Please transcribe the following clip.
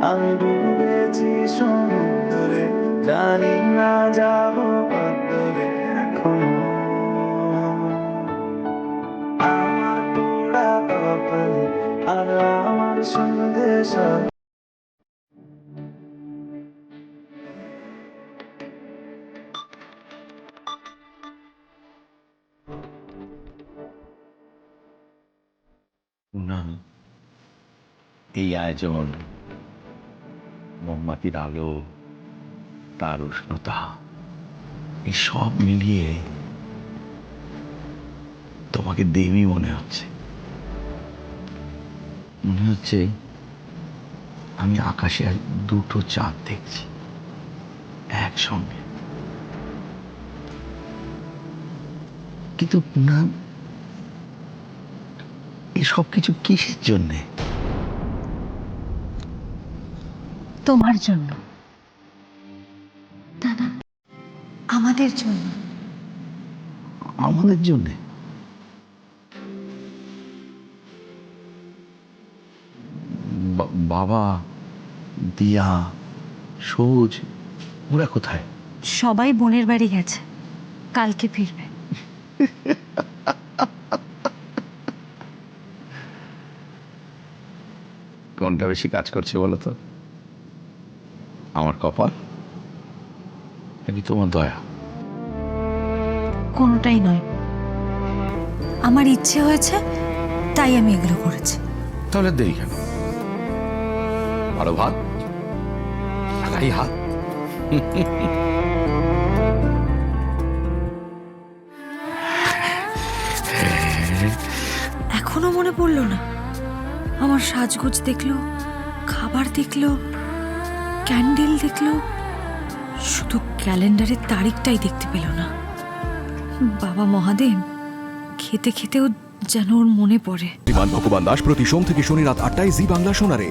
আমি ডুবেছি সমুদ্রে জানি না যাব কতরে আমার পোড়া কপাল আর আমার সন্দেশ এই আয়োজন মোমবাতির আলো, তার উষ্ণতা, এই সব মিলিয়ে তোমাকে দেবী মনে হচ্ছে। মনে হচ্ছে আমি আকাশে আর দুটো চাঁদ দেখছি, একসঙ্গে। কিন্তু না, এসব কিছু কিসের জন্যে? তোমার জন্য। দাদা আমাদের জন্য। আমাদের জন্যে? বাবা দিয়া সৌজ ওরা কোথায়? সবাই বোনের বাড়ি গেছে। কালকে ফিরবে। কোনটা বেশি কাজ করছে বলো তো? আমার কপাল। নাকি তোমার দয়া। কোনোটাই নয়। আমার ইচ্ছে হয়েছে তাই আমি এগুলো করেছি। তাহলে দেরি কেন? আরও ভাত। হাত। এখনও মনে পড়ল না? আমার সাজগোজ দেখল খাবার দেখল ক্যান্ডেল দেখল, শুধু ক্যালেন্ডারের তারিখটাই দেখতে পেল না। বাবা মহাদেব, খেতে খেতেও যেন ওর মনে পড়ে। বিমান ভগবান দাস প্রতি সোম থেকে শনি রাত আটটায় জি বাংলা শোনারে।